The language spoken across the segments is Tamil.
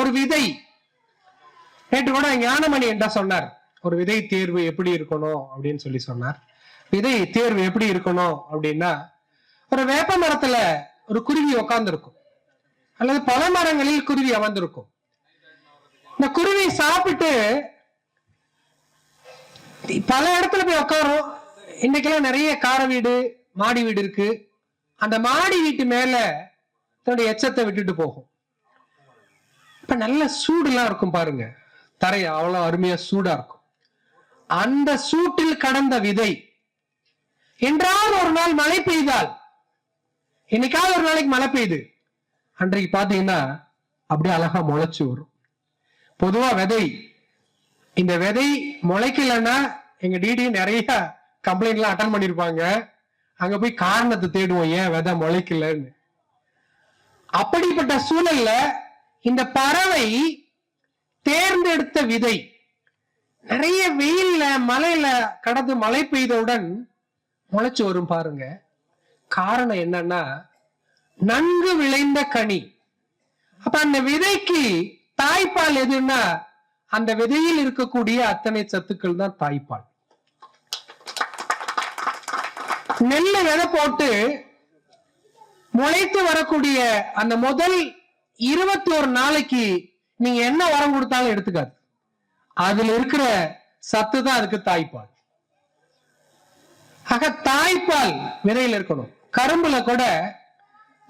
ஒரு விதை. நேற்று கூட ஞானமணி என்ன சொன்னார்? ஒரு விதை தேர்வு எப்படி இருக்கணும் அப்படின்னு சொல்லி சொன்னார். விதை தேர்வு எப்படி இருக்கணும் அப்படின்னா ஒரு வேப்ப மரத்துல ஒரு குருவி உட்கார்ந்துருக்கும் அல்லது பல மரங்களில் குருவி அமர்ந்திருக்கும். இந்த குருவி சாப்பிட்டு பல இடத்துல போய் உட்காரும் இன்னைக்கெல்லாம் நிறைய கார வீடு மாடி வீடு இருக்கு. அந்த மாடி வீட்டு மேல தன்னுடைய எச்சத்தை விட்டுட்டு போகும். இப்ப நல்ல சூடுலாம் இருக்கும் பாருங்க. தரை அவ்வளவு அருமையா சூடா இருக்கும். அந்த சூட்டில் கடந்த விதை என்றால் ஒரு நாள் மழை பெய்தால் என்னைக்காவது ஒரு நாளைக்கு மழை பெய்யுது அன்றைக்கு பாத்தீங்கன்னா அப்படியே அழகா முளைச்சு வரும். பொதுவா விதை இந்த விதை முளைக்கலன்னா எங்க டிடி நிறைய கம்ப்ளைண்ட்லாம் அட்டன் பண்ணிருப்பாங்க. அங்க போய் காரணத்தை தேடுவோம் ஏன் விதை முளைக்கலன்னு? அப்படிப்பட்ட சூழல்ல இந்த பறவை தேர்ந்தெடுத்த விதை. நிறைய வெயில்ல மலையில கடந்து மழை பெய்தவுடன் முளைச்சு வரும் பாருங்க. காரணம் என்னன்னா நன்கு விளைந்த கனி. அப்ப அந்த விதைக்கு தாய்ப்பால் எதுன்னா அந்த விதையில் இருக்கக்கூடிய அத்தனை சத்துக்கள் தான் தாய்ப்பால். நெல்லு விதை போட்டு முளைத்து வரக்கூடிய அந்த முதல் இருபத்தி ஒரு நாளைக்கு நீங்க என்ன வரம் கொடுத்தாலும் எடுத்துக்காது. அதுல இருக்கிற சத்து தான் அதுக்கு தாய்ப்பால். ஆக தாய்ப்பால் விதையில இருக்கணும். கரும்புல கூட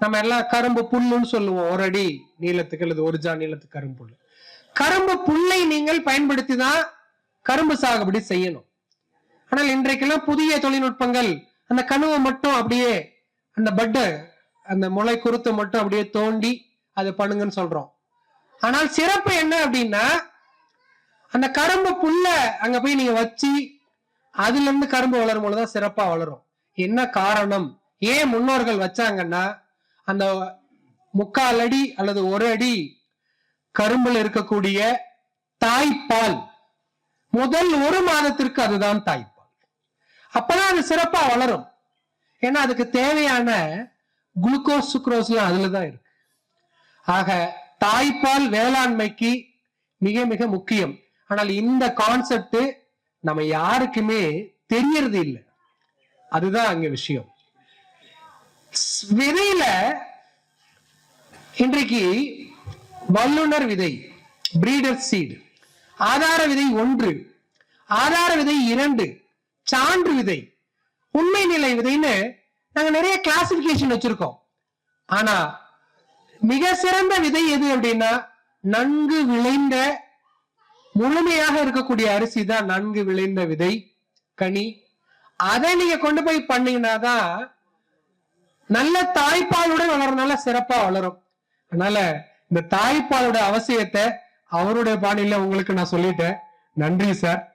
நம்ம எல்லாம் கரும்பு புல்லுன்னு சொல்லுவோம். ஒரு அடி நீளத்துக்கு அல்லது ஒரு ஜா நீளத்துக்கு கரும்பு புல்லு. கரும்பு புல்லை நீங்கள் பயன்படுத்தி தான் கரும்பு சாகுபடி செய்யணும். ஆனால் இன்றைக்கெல்லாம் புதிய தொழில்நுட்பங்கள் அந்த கணுவை மட்டும் அப்படியே அந்த பட்டு அந்த முளை குருத்தை மட்டும் அப்படியே தோண்டி அதை பண்ணுங்கன்னு சொல்றோம். ஆனால் சிறப்பு என்ன அப்படின்னா அந்த கரும்பு புல்ல அங்க போய் நீங்க வச்சு அதுல இருந்து கரும்பு வளரும் பொழுதுதான் சிறப்பா வளரும். என்ன காரணம்? ஏன் முன்னோர்கள் வச்சாங்கன்னா அந்த முக்கால் அடி அல்லது ஒரு அடி கரும்புல இருக்கக்கூடிய தாய்ப்பால். முதல் ஒரு மாதத்திற்கு அதுதான் தாய்ப்பால். அப்பதான் அது சிறப்பா வளரும். ஏன்னா அதுக்கு தேவையான குளுக்கோஸ் சுக்ரோஸ்லாம் அதுலதான் இருக்கு. ஆக தாய்ப்பால் வேளாண்மைக்கு மிக மிக முக்கியம். ஆனால் இந்த கான்செப்ட் நம்ம யாருக்குமே தெரியறது இல்லை. அதுதான் அங்க விஷயம். விதையில இன்றைக்கு வல்லுனர் விதை பிரீடர் சீடு ஆதார விதை ஒன்று ஆதார விதை இரண்டு சான்று விதை உண்மை நிலை விதைன்னு நாங்க நிறைய கிளாசிபிகேஷன் வச்சிருக்கோம். ஆனா மிக சிறந்த விதை எது அப்படின்னா நன்கு விளைந்த முழுமையாக இருக்கக்கூடிய அரிசி தான் நன்கு விளைந்த விதை கனி. அதை நீங்க கொண்டு போய் பண்ணீங்கன்னா தான் நல்ல தாய்ப்பாலுடன் வளரனால சிறப்பா வளரும். அதனால இந்த தாய்ப்பாலோட அவசியத்தை அவருடைய பாணியில உங்களுக்கு நான் சொல்லிட்டேன். நன்றி சார்.